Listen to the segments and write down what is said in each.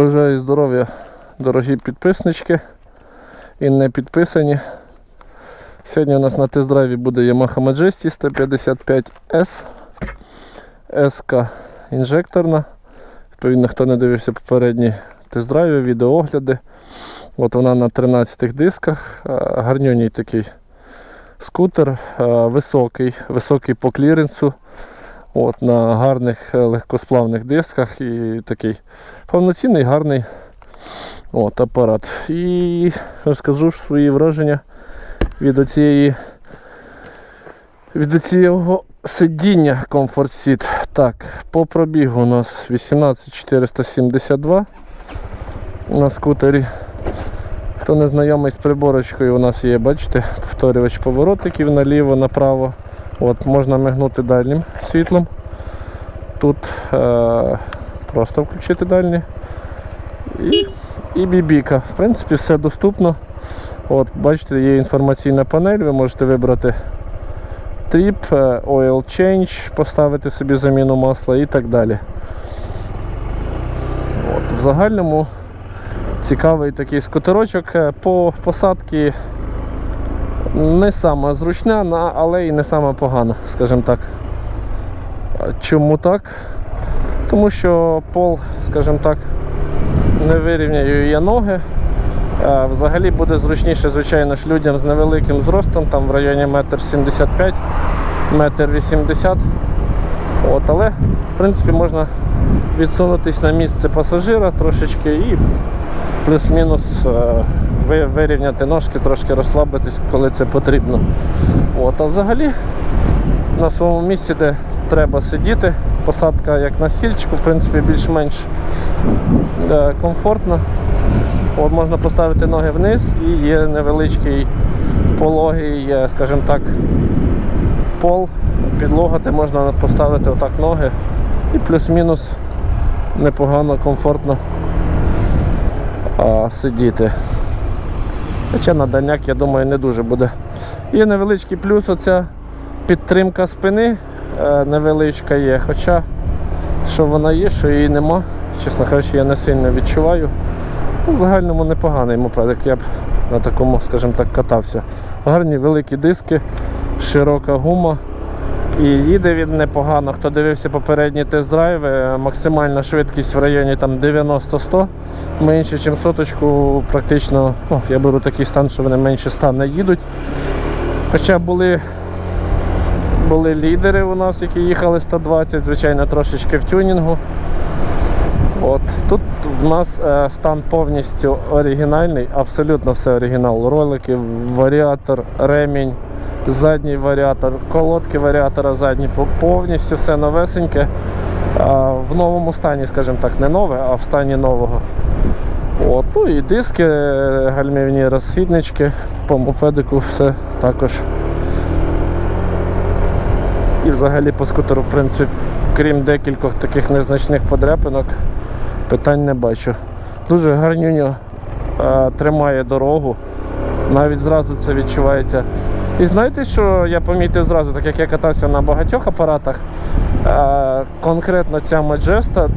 Бажаю здоров'я, дорогі підписнички і не підписані. Сьогодні у нас на тест-драйві буде Yamaha Majesty 155S SK інжекторна. Відповідно, хто не дивився попередні тест-драйви, відеоогляди. От вона на 13 дисках, гарнюній такий скутер, високий, високий по кліренсу. От, на гарних е, легкосплавних дисках і такий повноцінний гарний от, апарат. І розкажу свої враження від оцієї від цього сидіння Comfort Seat. Так, по пробігу у нас 18472 на скутері. Хто не знайомий з приборочкою, у нас є, бачите, повторювач поворотиків наліво, направо. От, можна мигнути дальнім світлом. Тут е, просто включити дальнє. І, і бібіка. В принципі, все доступно. От, бачите, є інформаційна панель, ви можете вибрати тріп, е, oil change, поставити собі заміну масла і так далі. От, в загальному цікавий такий скутерочок. Е, По посадці не сама зручна, але і не сама погана, скажімо так. Чому так? Тому що пол, скажімо так, не вирівняю я ноги. Взагалі буде зручніше, звичайно ж, людям з невеликим зростом, там в районі 1,75 м, 1,80 м. От, але, в принципі, можна відсунутись на місце пасажира трошечки і плюс-мінус е, вирівняти ножки, трошки розслабитись, коли це потрібно. От, а взагалі на своєму місці, де треба сидіти, посадка як на сільчику, в принципі, більш-менш е, комфортна. От, можна поставити ноги вниз і є невеличкий пологий, е, скажімо так, пол, підлога, де можна поставити отак ноги і плюс-мінус непогано, комфортно а, сидіти. Хоча на дальняк, я думаю, не дуже буде. Є невеличкий плюс, оця підтримка спини е, невеличка є. Хоча що вона є, що її нема. Чесно кажучи, я не сильно відчуваю. Ну, в загальному непоганий мопедик, я б на такому, скажімо так, катався. Гарні великі диски, широка гума. І їде він непогано. Хто дивився попередні тест-драйви, максимальна швидкість в районі там 90-100, менше, ніж соточку, практично, ну, я беру такий стан, що вони менше 100 не їдуть. Хоча були, були лідери у нас, які їхали 120, звичайно, трошечки в тюнінгу. От. Тут в нас е, стан повністю оригінальний, абсолютно все оригінал. Ролики, варіатор, ремінь, задній варіатор, колодки варіатора задні, повністю все новесеньке. В новому стані, скажімо так, не нове, а в стані нового. От, ну і диски, гальмівні розхіднички, по мопедику все також. І взагалі по скутеру, в принципі, крім декількох таких незначних подряпинок, питань не бачу. Дуже гарнюньо тримає дорогу, навіть зразу це відчувається. І знаєте, що я помітив зразу, так як я катався на багатьох апаратах, е, конкретно ця Majesτα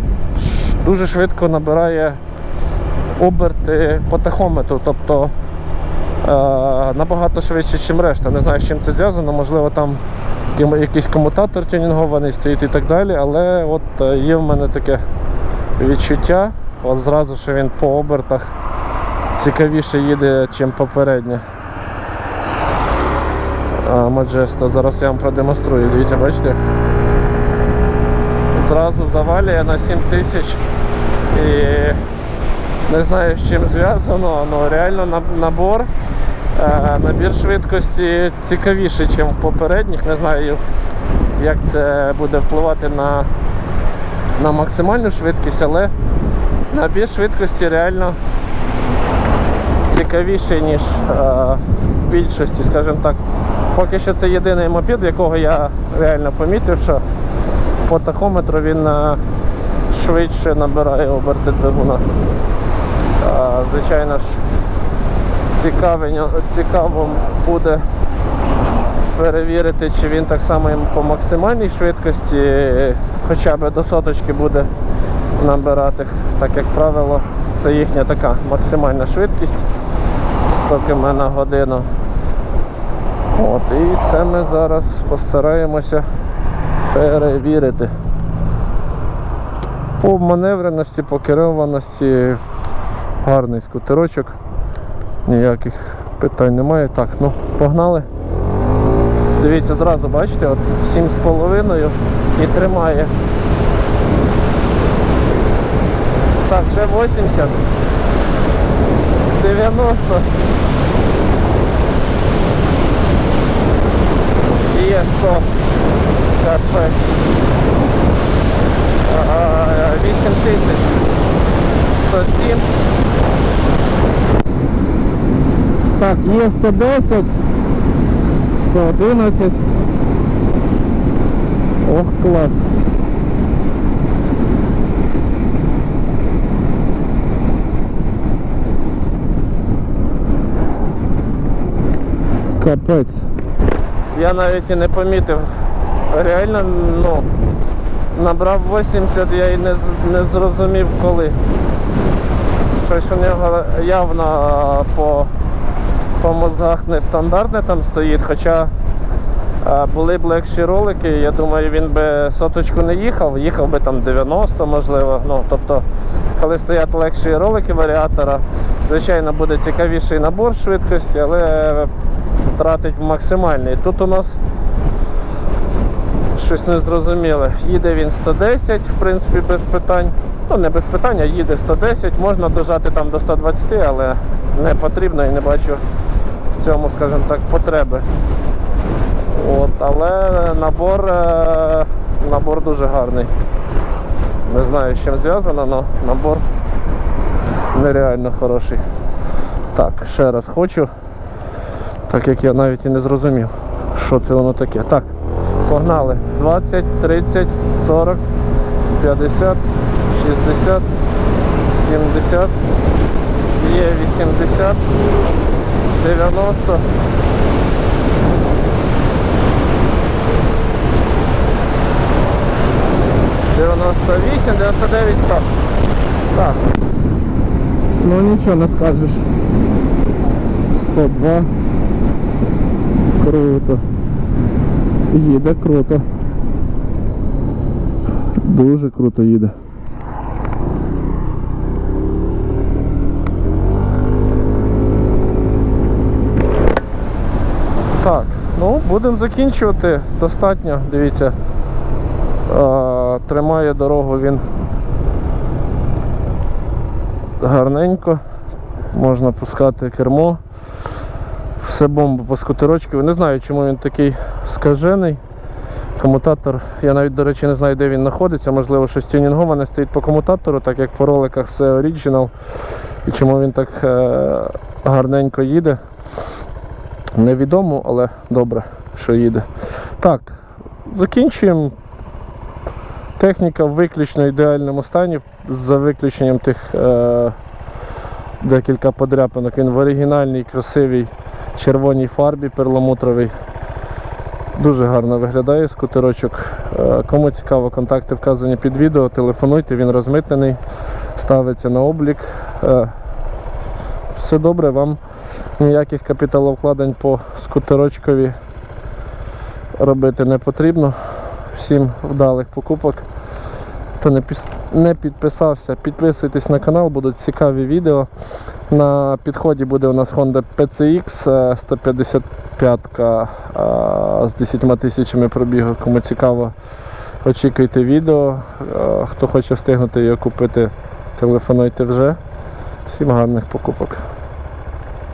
дуже швидко набирає оберти по тахометру, тобто е, набагато швидше, ніж решта. Не знаю, з чим це зв'язано, можливо, там якийсь комутатор тюнінгований стоїть і так далі, але от е, є в мене таке відчуття, от зразу, що він по обертах цікавіше їде, ніж попереднє. А, Majesτα. Зараз я вам продемонструю. Дивіться, бачите? Зразу завалює на 7 тисяч і не знаю з чим зв'язано, але реально наб- набор, е, набір швидкості цікавіший, ніж в попередніх. Не знаю, як це буде впливати на, на максимальну швидкість, але набір швидкості реально цікавіший, ніж е, в більшості, скажімо так. Поки що це єдиний мопед, якого я реально помітив, що по тахометру він е, швидше набирає оберти двигуна. Звичайно ж, цікаво буде перевірити, чи він так само по максимальній швидкості, хоча б до соточки буде набирати. Так як правило, це їхня така максимальна швидкість 100 км на годину. От, і це ми зараз постараємося перевірити. По маневреності, по керованості гарний скутерочок. Ніяких питань немає. Так, ну погнали. Дивіться, зразу бачите, от 7,5 і тримає. Так, ще 80. 90. І є 100. Капець. Ага, 8 тисяч. 107. Так, є 110. 111. Ох, клас. Капець. Я навіть і не помітив. Реально, ну, набрав 80, я і не, не зрозумів коли. Щось у нього явно по, по мозгах нестандартне там стоїть, хоча були б легші ролики, я думаю, він би соточку не їхав, їхав би там 90, можливо. Ну, тобто, коли стоять легші ролики варіатора, звичайно, буде цікавіший набор швидкості, але втратить в максимальний. Тут у нас щось незрозуміле. Їде він 110, в принципі, без питань. Ну, не без питань, а їде 110, можна дожати там до 120, але не потрібно і не бачу в цьому, скажімо так, потреби. От, але набор, е, набор дуже гарний. Не знаю, з чим зв'язано, але набор нереально хороший. Так, ще раз хочу, так як я навіть і не зрозумів, що це воно таке. Так, погнали. 20, 30, 40, 50, 60, 70, є 80, 90. Дев'яносто вісім, дев'яносто дев'ять, сто. Так. Ну нічого не скажеш. 102. Круто. Їде круто. Дуже круто їде. Так, ну будемо закінчувати. Достатньо, дивіться. Е, тримає дорогу він гарненько. Можна пускати кермо. Все бомба по скутерочку. Не знаю, чому він такий скажений. Комутатор, я навіть, до речі, не знаю, де він знаходиться. Можливо, щось тюнінговане стоїть по комутатору, так як по роликах все оригінал. І чому він так е, гарненько їде. Невідомо, але добре, що їде. Так, закінчуємо. Техніка в виключно ідеальному стані, за виключенням тих е, декілька подряпинок. Він в оригінальній, красивій червоній фарбі перламутровій. Дуже гарно виглядає скутерочок. Е, Кому цікаво, контакти вказані під відео, телефонуйте, він розмитнений, ставиться на облік. Е, Все добре, вам ніяких капіталовкладень по скутерочкові робити не потрібно. Всім вдалих покупок. Хто не, підписався, підписуйтесь на канал, будуть цікаві відео. На підході буде у нас Honda PCX е, 155 е, з 10 тисячами пробігу. Кому цікаво, очікуйте відео. Е, Хто хоче встигнути його купити, телефонуйте вже. Всім гарних покупок.